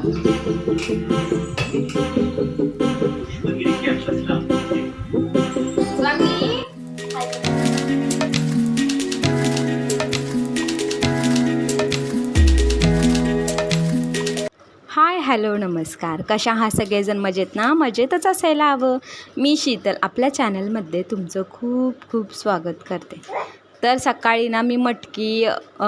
Hi hello नमस्कार. कशा हा सगळेजण? मजेत ना? मजेतच असायला हवं. मी शीतल आपल्या चॅनलमध्ये तुमचं खूप खूप स्वागत करते. तर सकाळी ना मी मटकी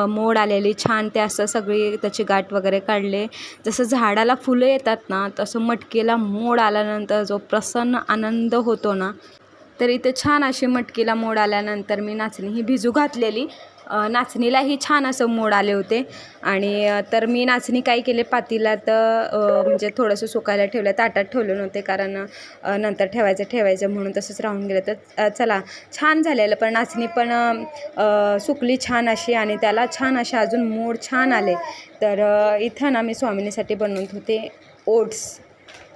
मोड आलेली छान ते असं सगळी त्याची गाठ वगैरे काढले. जसं झाडाला फुलं येतात ना तसं मटकीला मोड आल्यानंतर जो प्रसन्न आनंद होतो ना तर इथे छान अशी मटकीला मोड आल्यानंतर मी नाचणी ही भिजू घातलेली. नाचणीलाही छान असं मोड आले होते. आणि तर मी नाचणी काय केले पातीलात तर म्हणजे थोडंसं सुकायला ठेवलं ताटात ठेवले नव्हते कारण नंतर ठेवायचं ठेवायचं म्हणून तसंच राहून गेलं. तर चला छान झालेलं. पण नाचणी पण सुकली छान अशी आणि त्याला छान असे अजून मोड छान आले. तर इथं ना मी स्वामिनीसाठी बनवत होते ओट्स.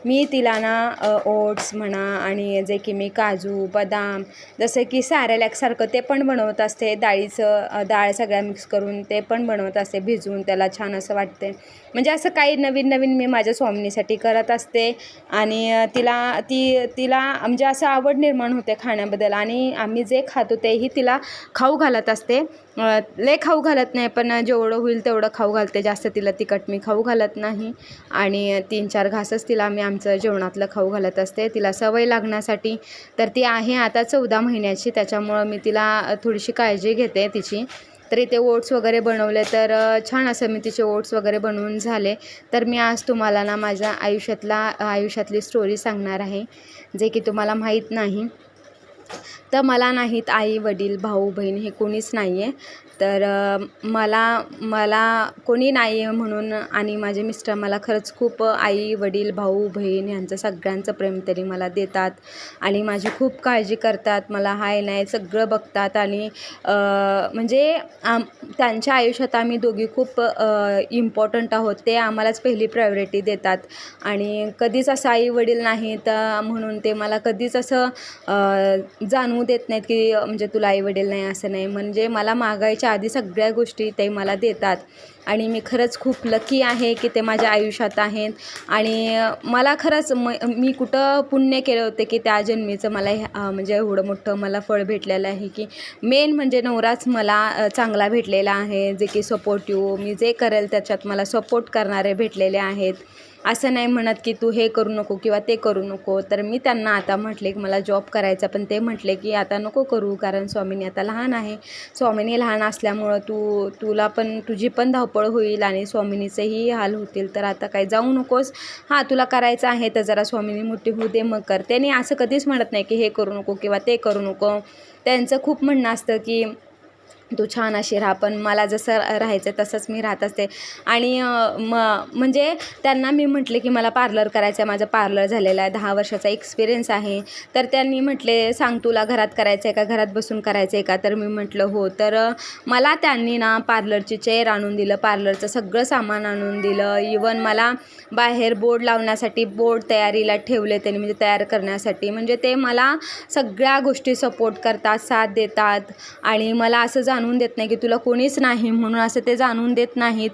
मी तिला ना ओट्स म्हणा आणि जे की मी काजू बदाम जसं की सॅरेलॅकसारखं ते पण बनवत असते. डाळीचं डाळ सगळ्या मिक्स करून ते पण बनवत असते भिजवून त्याला छान असं वाटते. म्हणजे असं काही नवीन नवीन मी माझ्या स्वामिनीसाठी करत असते आणि तिला ती तिला म्हणजे असं आवड निर्माण होते खाण्याबद्दल आणि आम्ही जे खातो तेही तिला खाऊ घालत असते. ले खाऊ घालत नाही पण जेवढं होईल तेवढं खाऊ घालते. जास्त तिला तिखट मी खाऊ घालत नाही आणि तीन चार घासच तिला मी आमचं जेवणातलं खाऊ घालत असते. तिला सवय लागण्यासाठी तर ती आहे आता चौदा महिन्याची. त्याच्यामुळं मी तिला थोडीशी काळजी घेते तिची. तर इथे ओट्स वगैरे बनवले तर छान असं मी तिचे ओट्स वगैरे बनवून झाले. तर मी आज तुम्हाला ना माझ्या आयुष्यातला आयुष्यातली स्टोरी सांगणार आहे जे की तुम्हाला माहीत नाही. तर मला नाहीत आई वडील भाऊ बहीण हे कोणीच नाही आहे तर मला मला कोणी नाही आहे म्हणून आणि माझे मिस्टर मला खरंच खूप आई वडील भाऊ बहीण यांचं सगळ्यांचं प्रेम तरी मला देतात आणि माझी खूप काळजी करतात. मला हाय नाही सगळं बघतात आणि म्हणजे आम त्यांच्या आयुष्यात आम्ही दोघी खूप इम्पॉर्टंट आहोत. ते आम्हालाच पहिली प्रायोरिटी देतात. आणि कधीच असं आई वडील नाही तर म्हणून ते मला कधीच असं जाणवू देत नाहीत की म्हणजे तुला आई वडील नाही असं नाही. म्हणजे मला मागायच्या आधी सगळ्या गोष्टी ते मला देतात. आणि मी खरंच खूप लकी आहे की ते माझ्या आयुष्यात आहेत. आणि मला खरंच म मी कुठं पुण्य केलं होते की त्या जन्मीचं मला ह्या म्हणजे एवढं मोठं मला फळ भेटलेलं आहे की मेन म्हणजे नवराच मला चांगला भेटलेला आहे. जे की सपोर्टिव्ह मी जे करेल त्याच्यात मला सपोर्ट करणारे भेटलेले आहेत. असं नाही म्हणत की तू हे करू नको किंवा ते करू नको. तर मी त्यांना आता म्हटले की मला जॉब करायचा पण ते म्हटले की आता नको करू कारण स्वामिनी आता लहान आहे. स्वामिनी लहान असल्यामुळं तू तुला पण तुझी पण धावपळ होईल आणि स्वामिनीचेही हाल होतील. तर आता काही जाऊ नकोस. हां तुला करायचं आहे तर जरा स्वामिनी मोठी होऊ दे मग कर. त्यांनी असं कधीच म्हणत नाही की हे करू नको किंवा ते करू नको. त्यांचं खूप म्हणणं असतं की तू छान अशी राहा पण मला जसं राहायचं तसंच मी राहत असते. आणि म म्हणजे त्यांना मी म्हटले की मला पार्लर करायचं आहे माझं पार्लर झालेलं आहे दहा वर्षाचा एक्सपिरियन्स आहे. तर त्यांनी म्हटले सांग तुला घरात करायचं आहे का घरात बसून करायचं आहे का? तर मी म्हटलं हो. तर मला त्यांनी ना पार्लरची चेअर आणून दिलं पार्लरचं सगळं सामान आणून दिलं. इवन मला बाहेर बोर्ड लावण्यासाठी बोर्ड तयारीला ठेवले त्यांनी म्हणजे तयार करण्यासाठी. म्हणजे ते मला सगळ्या गोष्टी सपोर्ट करतात साथ देतात. आणि मला असं जाणून देत नाही की तुला कोणीच नाही म्हणून असं ते जाणून देत नाहीत.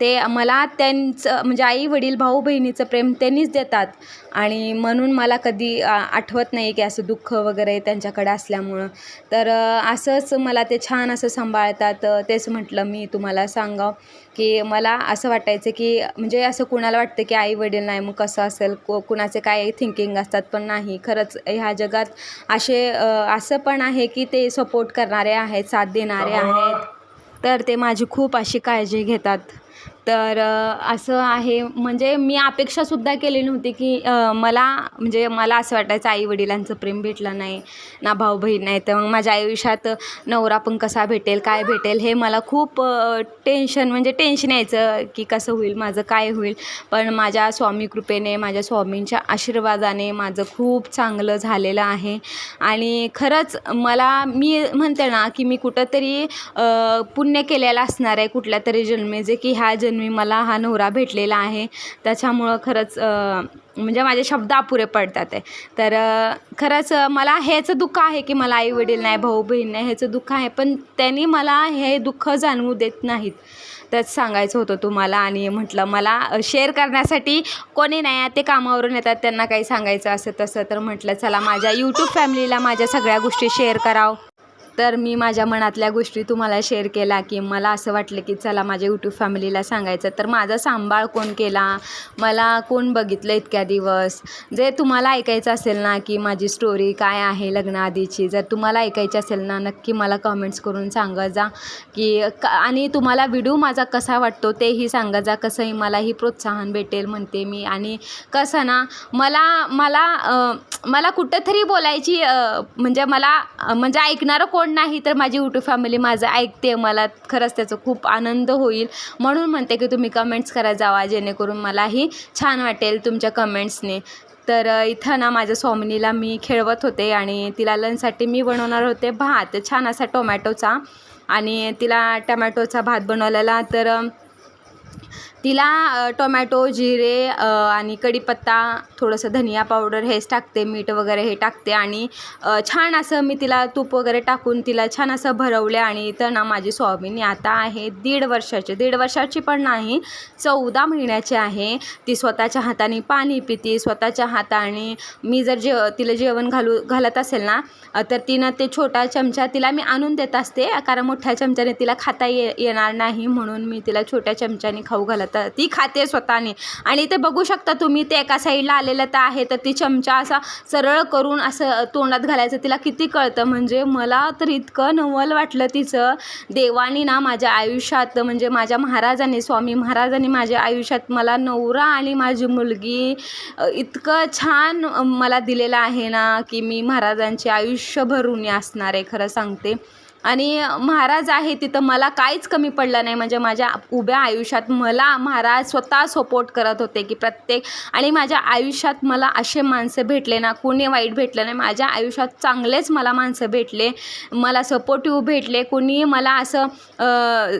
ते मला त्यांचं म्हणजे आई वडील भाऊ बहिणीचं प्रेम त्यांनीच देतात. आणि म्हणून मला कधी आठवत नाही की असं दुःख वगैरे त्यांच्याकडे असल्यामुळं. तर असंच मला ते छान असं सांभाळतात. तेच म्हटलं मी तुम्हाला सांगावं की मला असं वाटायचं की म्हणजे असं कुणाला वाटतं की आई वडील नाही मग कसं असेल? को कुणाचे काय थिंकिंग असतात पण नाही. खरंच ह्या जगात असे असं पण आहे की ते सपोर्ट करणारे आहेत साथ देणारे आहेत. तर ते माझी खूप अशी काळजी घेतात. तर असं आहे. म्हणजे मी अपेक्षासुद्धा केली नव्हती की मला म्हणजे मला असं वाटायचं आई वडिलांचं प्रेम भेटलं नाही ना भाऊ बहीण नाही. तर मग माझ्या आयुष्यात नवरा पण कसा भेटेल काय भेटेल हे मला खूप टेन्शन म्हणजे टेन्शन यायचं की कसं होईल माझं काय होईल. पण माझ्या स्वामी कृपेने माझ्या स्वामींच्या आशीर्वादाने माझं खूप चांगलं झालेलं आहे. आणि खरंच मला मी म्हणते ना की मी कुठंतरी पुण्य केलेलं असणार आहे कुठल्या तरी जन्मेचे जे की ह्या जन्मी मला हा नवरा भेटलेला आहे. त्याच्यामुळं खरंच म्हणजे माझे शब्द अपुरे पडतात आहे. तर खरंच मला ह्याचं दुःख आहे की मला आई वडील नाही भाऊ बहीण नाही ह्याचं दुःख आहे. पण त्यांनी मला हे दुःख जाणवू देत नाहीत. तेच सांगायचं होतं तुम्हाला आणि म्हटलं मला शेअर करण्यासाठी कोणी नाही ते कामावरून येतात त्यांना काही सांगायचं असं तसं. तर म्हटलं चला माझ्या यूट्यूब फॅमिलीला माझ्या सगळ्या गोष्टी शेअर करावं. तर मी माझ्या मनातल्या गोष्टी तुम्हाला शेअर केला की मला असं वाटलं की चला माझ्या यूट्यूब फॅमिलीला सांगायचं. तर माझा सांभाळ कोण केला? मला कोण बघितलं इतक्या दिवस? जे तुम्हाला ऐकायचं असेल ना की माझी स्टोरी काय आहे लग्नाआधीची जर तुम्हाला ऐकायची असेल ना नक्की मला कमेंट्स करून सांगत जा की क आणि तुम्हाला व्हिडिओ माझा कसा वाटतो तेही सांगत जा. कसंही मलाही प्रोत्साहन भेटेल म्हणते मी. आणि कसं ना मला मला मला मला कुठंतरी बोलायची म्हणजे मला म्हणजे ऐकणारं कोण नाही तर माझी यूट्यूब फॅमिली माझं ऐकते मला खरंच त्याचं खूप आनंद होईल. म्हणून म्हणते की तुम्ही कमेंट्स करा जावा जेणेकरून मलाही छान वाटेल तुमच्या कमेंट्सने तर इथं ना माझ्या स्वामिनीला मी खेळवत होते आणि तिला लंचसाठी मी बनवणार होते भात छान असा टोमॅटोचा आणि तिला टमॅटोचा भात बनवलेला. तर तिला टोमॅटो जिरे आणि कढीपत्ता थोडंसं धनिया पावडर हेच टाकते मीठ वगैरे हे टाकते आणि छान असं मी तिला तूप वगैरे टाकून तिला छान असं भरवले आणि इथं ना माझी स्वामिनी आता आहे दीड वर्षाची. दीड वर्षाची पण नाही चौदा महिन्याची आहे. ती स्वतःच्या हाताने पाणी पिते स्वतःच्या हाताने मी जर जेव तिला जेवण घालू घालत असेल ना तर तिनं ते छोटा चमचा तिला मी आणून देत असते कारण मोठ्या चमच्याने तिला खाता ये येणार नाही म्हणून मी तिला छोट्या चमच्याने खाऊ घालत तर ती खाते स्वतःने. आणि ते बघू शकता तुम्ही ते एका साईडला आलेलं तर आहे तर ती चमचा असा सरळ करून असं तोंडात घालायचं तिला किती कळतं. म्हणजे मला तर इतकं नवल वाटलं तिचं. देवानी ना माझ्या आयुष्यात म्हणजे माझ्या महाराजांनी स्वामी महाराजांनी माझ्या आयुष्यात मला नवरा आणि माझी मुलगी इतकं छान मला दिलेलं आहे ना की मी महाराजांचे आयुष्य भरून असणार आहे खरं सांगते. आणि महाराज आहे तिथं मला काहीच कमी पडलं नाही. म्हणजे माझ्या उभ्या आयुष्यात मला महाराज स्वतः सपोर्ट करत होते की प्रत्येक आणि माझ्या आयुष्यात मला असे माणसं भेटले ना कोणी वाईट भेटलं नाही. माझ्या आयुष्यात चांगलेच मला माणसं भेटले मला सपोर्टिव्ह भेटले कोणी मला असं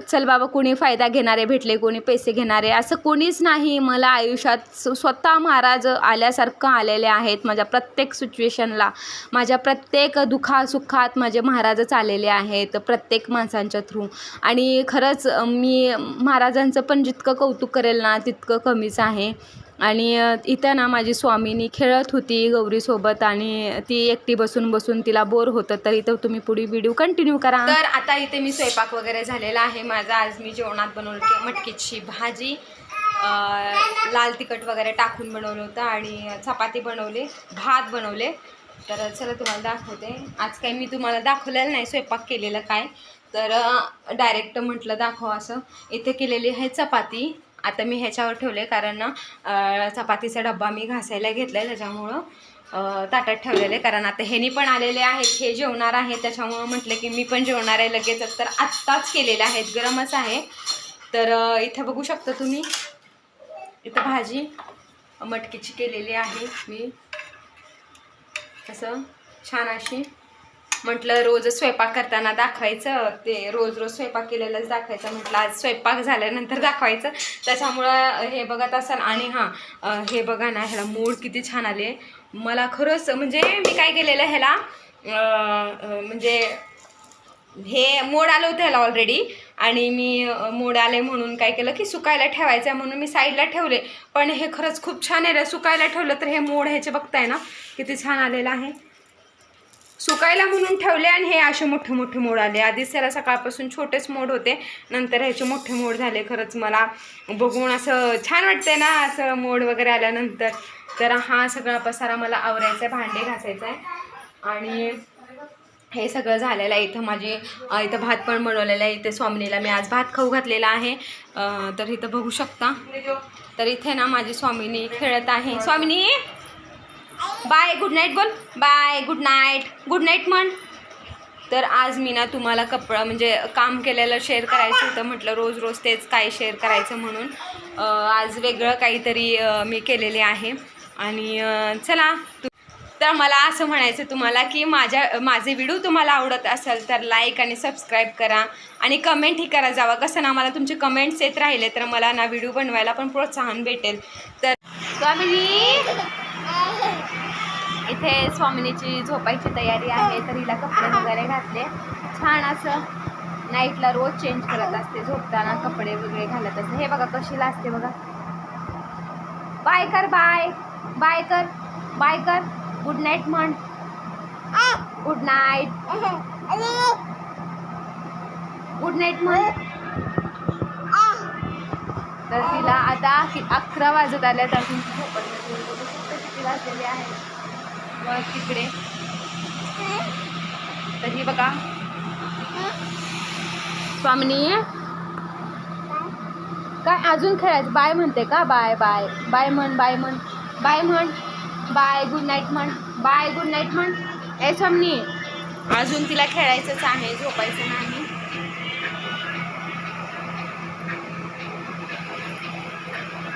चल बाबा कोणी फायदा घेणारे भेटले कोणी पैसे घेणारे असं कोणीच नाही. मला आयुष्यात स्वतः महाराज आल्यासारखं आलेले आहेत माझ्या प्रत्येक सिच्युएशनला माझ्या प्रत्येक दुःखासुखात माझे महाराजच आलेले आहेत. आहेत प्रत्येक माणसांच्या थ्रू आणि खरंच मी महाराजांचं पण जितकं कौतुक करेल ना तितकं कमीच आहे. आणि इथं ना माझी स्वामीनी खेळत होती गौरीसोबत आणि ती एकटी बसून बसून तिला बोर होतं. तर इथं तुम्ही पुढे व्हिडिओ कंटिन्यू करा. तर आता इथे मी स्वयंपाक वगैरे झालेला आहे. माझा आज मी जेवणात बनवली मटकीची भाजी लाल तिखट वगैरे टाकून बनवलं होतं आणि चपाती बनवली भात बनवले. तर चला तुम्हाला दाखवते. आज काही मी तुम्हाला दाखवलेलं नाही स्वयंपाक केलेलं काय. तर डायरेक्ट म्हटलं दाखव असं. इथे केलेली आहे चपाती. आता मी ह्याच्यावर ठेवले कारण चपातीचा डब्बा मी घासायला घेतला आहे त्याच्यामुळं ताटात ठेवलेले कारण आता ह्यानी पण आलेले आहेत हे जेवणार आहे त्याच्यामुळं म्हटलं की मी पण जेवणार आहे लगेच तर आत्ताच केलेले आहेत गरमच आहे. तर इथं बघू शकता तुम्ही. इथं भाजी मटकीची केलेली आहे मी. असं छान अशी म्हटलं रोज स्वयंपाक करताना दाखवायचं. ते रोज रोज स्वयंपाक केलेलंच दाखवायचं. म्हटलं आज स्वयंपाक झाल्यानंतर दाखवायचं. त्याच्यामुळं हे बघत असाल आणि हां हे बघा ना ह्याला मूड किती छान आले. मला खरंच म्हणजे मी काय केलेलं ह्याला म्हणजे हे मोड आलं होतं ह्याला ऑलरेडी आणि मी मोड आले म्हणून काय केलं की सुकायला ठेवायचं आहे म्हणून मी साईडला ठेवले. पण हे खरंच खूप छान आहे सुकायला ठेवलं तर हे मोड ह्याचे बघताय ना किती छान आलेलं आहे. सुकायला म्हणून ठेवले आणि हे असे मोठे मोठे मोड आले. आधीच त्याला सकाळपासून छोटेच मोड होते. नंतर ह्याचे मोठे मोड झाले. खरंच मला बघून असं छान वाटतंय ना असं मोड वगैरे आल्यानंतर. तर हा सगळा पसारा मला आवरायचा आहे भांडे घासायचं आहे. आणि हे सगळं झालेलं आहे. इथं माझी इथं भात पण बनवलेला आहे. इथे स्वामिनीला मी आज भात खाऊ घातलेला आहे. तर इथं बघू शकता. तर इथे ना माझी स्वामिनी खेळत आहे. स्वामिनी! बाय गुड नाईट बोल. Bye good night good night म्हण. तर आज मी ना तुम्हाला कपडा म्हणजे काम केलेलं शेअर करायचं होतं. म्हटलं रोज रोज तेच काय शेअर करायचं म्हणून. आज वेगळं काहीतरी मी केलेले आहे. आणि चला तर मला असं म्हणायचं तुम्हाला की माझ्या माझे व्हिडिओ तुम्हाला आवडत असेल तर लाईक आणि सबस्क्राईब करा. आणि कमेंटही करा जावा. कसं ना मला तुमचे कमेंट्स येत राहिले तर मला ना व्हिडिओ बनवायला पण प्रोत्साहन भेटेल. तर स्वामिनी? इथे स्वामिनीची झोपायची तयारी आहे तर हिला कपडे वगैरे घातले. छान असं नाईटला रोज चेंज करत असते. झोपताना कपडे वगैरे घालत असते. हे बघा कशी लागते बघा. बाय कर बाय बाय कर. बाय कर. गुड नाईट म्हण गुड नाईट गुड नाईट म्हण तर तिला आता कि- अकरा वाजत आल्यात अजून ती झोपत नाही. तुम्ही बघू शकता किती वाजलेले आहे. मग तिकडे. तर ही बघा. स्वामिनी. काय अजून खेळायचं? बाय म्हणते का? Bye bye. बाय म्हण बाय म्हण. बाय म्हण. बाय गुड नाईट म्हण बाय गुड नाईट म्हण. ए समनी. अजून तिला खेळायचंच आहे झोपायचं नाही.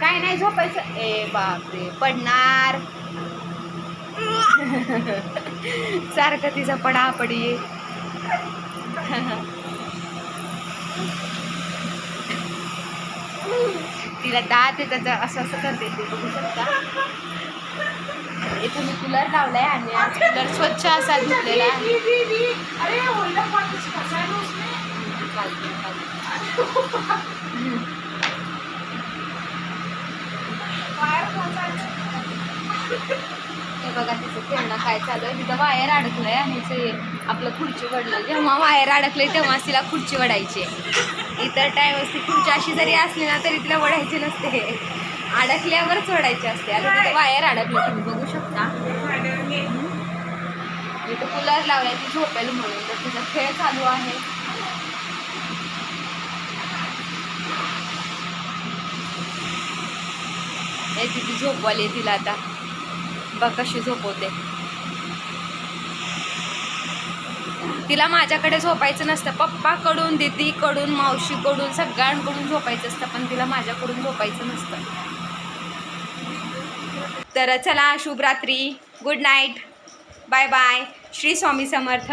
काय नाही झोपायचं. ए बापरे पडणार. सारखं तिचा पडापडी. तिला दात येतात असं असं करते ते बघू शकता. इथे मी कूलर लावलाय आणि आज कूलर स्वच्छ असा आहे. चालतंय. हे बघा तिचं खेळणं काय चालू आहे? तिथं वायर अडकलंय आणि ते आपलं खुर्ची वडलं. जेव्हा वायर अडकले तेव्हा तिला खुर्ची वडायची इतर टाइमच ती खुर्ची अशी जरी असली ना तरी तिला वडायची नसते. अडकल्यावरच चढायची असते. आता वायर अडकली तुम्ही बघू शकता. इथं कूलर लावलाय ती झोपेल म्हणून तर तिचा खेळ चालू आहे. हे ती झोपवाली तिला आता. बघ कशी झोपवते. तिला माझ्याकडे झोपायचं नसतं. पप्पाकडून दीदीकडून मावशीकडून सगळ्यांकडून झोपायचं असतं पण तिला माझ्याकडून झोपायचं नसतं. तर चला शुभरात्री good night bye bye Shri Swami Samarth.